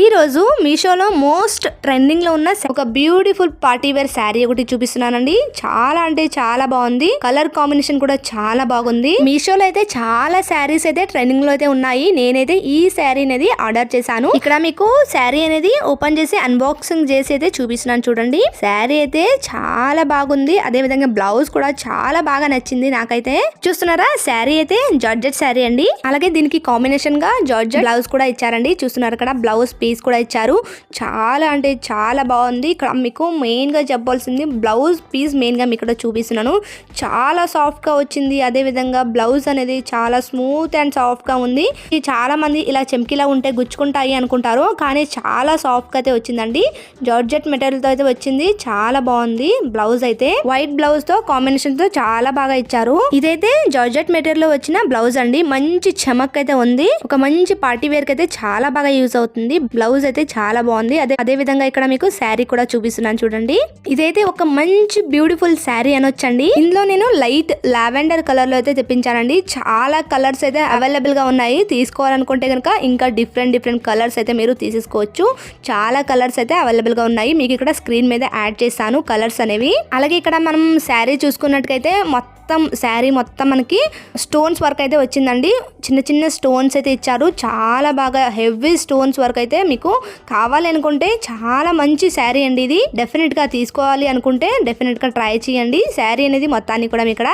ఈ రోజు మీషోలో మోస్ట్ ట్రెండింగ్లో ఉన్న ఒక బ్యూటిఫుల్ పార్టీ వేర్ శారీ ఒకటి చూపిస్తున్నానండి. చాలా అంటే చాలా బాగుంది. కలర్ కాంబినేషన్ కూడా చాలా బాగుంది. మీషోలో అయితే చాలా శారీస్ అయితే ట్రెండింగ్లో అయితే ఉన్నాయి. నేనైతే ఈ శారీ అనేది ఆర్డర్ చేశాను. ఇక్కడ మీకు శారీ అనేది ఓపెన్ చేసి అన్బాక్సింగ్ చేసి అయితే చూపిస్తున్నాను చూడండి. శారీ అయితే చాలా బాగుంది. అదే విధంగా బ్లౌజ్ కూడా చాలా బాగా నచ్చింది నాకైతే. చూస్తున్నారా? శారీ అయితే జార్జెట్ శారీ అండి. అలాగే దీనికి కాంబినేషన్గా జార్జెట్ బ్లౌజ్ కూడా ఇచ్చారండి. చూస్తున్నారు ఇక్కడ బ్లౌజ్ పీస్ కూడా ఇచ్చారు. చాలా అంటే చాలా బాగుంది. ఇక్కడ మీకు మెయిన్గా చెప్పాల్సింది బ్లౌజ్ పీస్ మెయిన్గా మీకు ఇక్కడ చూపిస్తున్నాను. చాలా సాఫ్ట్గా వచ్చింది. అదే విధంగా బ్లౌజ్ అనేది చాలా స్మూత్ అండ్ సాఫ్ట్గా ఉంది. ఇది చాలా మంది ఇలా చెంకిలా ఉంటే గుచ్చుకుంటాయి అనుకుంటారు. కానీ చాలా సాఫ్ట్గా అయితే వచ్చిందండి. జార్జెట్ మెటీరియల్తో అయితే వచ్చింది. చాలా బాగుంది బ్లౌజ్ అయితే. వైట్ బ్లౌజ్తో కాంబినేషన్తో చాలా బాగా ఇచ్చారు. ఇదైతే జార్జెట్ మెటీరియల్లో వచ్చిన బ్లౌజ్ అండి. మంచి చమక్ అయితే ఉంది. ఒక మంచి పార్టీ వేర్ అయితే చాలా బాగా యూజ్ అవుతుంది. బ్లౌజ్ అయితే చాలా బాగుంది. అదే అదే విధంగా ఇక్కడ మీకు శారీ కూడా చూపిస్తున్నాను చూడండి. ఇదైతే ఒక మంచి బ్యూటిఫుల్ శారీ అనొచ్చండి. ఇందులో నేను లైట్ లావెండర్ కలర్లో అయితే తెప్పించానండి. చాలా కలర్స్ అయితే అవైలబుల్గా ఉన్నాయి. తీసుకోవాలనుకుంటే కనుక ఇంకా డిఫరెంట్ డిఫరెంట్ కలర్స్ అయితే మీరు తీసేసుకోవచ్చు. చాలా కలర్స్ అయితే అవైలబుల్గా ఉన్నాయి. మీకు ఇక్కడ స్క్రీన్ మీద యాడ్ చేస్తాను కలర్స్ అనేవి. అలాగే ఇక్కడ మనం శారీ చూసుకున్నట్టుకైతే మొత్తం మొత్తం శారీ మొత్తం మనకి స్టోన్స్ వర్క్ అయితే వచ్చిందండి. చిన్న చిన్న స్టోన్స్ అయితే ఇచ్చారు. చాలా బాగా హెవీ స్టోన్స్ వర్క్ అయితే మీకు కావాలి అనుకుంటే చాలా మంచి శారీ అండి ఇది. డెఫినెట్గా తీసుకోవాలి అనుకుంటే డెఫినెట్గా ట్రై చేయండి. శారీ అనేది మొత్తాన్ని కూడా మీకు ఇక్కడ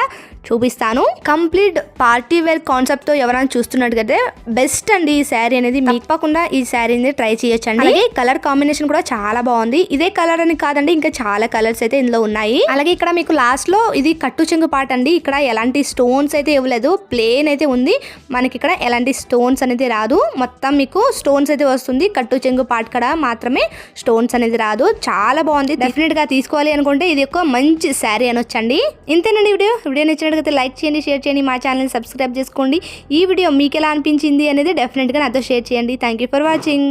చూపిస్తాను. కంప్లీట్ పార్టీ వేర్ కాన్సెప్ట్తో ఎవరైనా చూస్తున్నట్టుగైతే బెస్ట్ అండి ఈ శారీ అనేది. మీకు తప్పకుండా ఈ శారీ అనేది ట్రై చేయొచ్చండి. అలాగే కలర్ కాంబినేషన్ కూడా చాలా బాగుంది. ఇదే కలర్ అని కాదండి ఇంకా చాలా కలర్స్ అయితే ఇందులో ఉన్నాయి. అలాగే ఇక్కడ మీకు లాస్ట్లో ఇది కట్టు చెంగు పాట అండి. ఇక్కడ ఎలాంటి స్టోన్స్ అయితే ఇవ్వలేదు. ప్లేన్ అయితే ఉంది. మనకి ఇక్కడ ఎలాంటి స్టోన్స్ అనేది రాదు. మొత్తం మీకు స్టోన్స్ అయితే వస్తుంది. కట్టు చెంగు పాట కడ మాత్రమే స్టోన్స్ అనేది రాదు. చాలా బాగుంది. డెఫినెట్గా తీసుకోవాలి అనుకుంటే ఇది ఒక మంచి శారీ అనొచ్చండి. ఇంతేనండి వీడియో. వీడియో నచ్చినట్లయితే లైక్ చేయండి షేర్ చేయండి మా ఛానల్ సబ్స్క్రైబ్ చేసుకోండి. ఈ వీడియో మీకు ఎలా అనిపించింది అనేది డెఫినెట్గా నాతో షేర్ చేయండి. Thank you for watching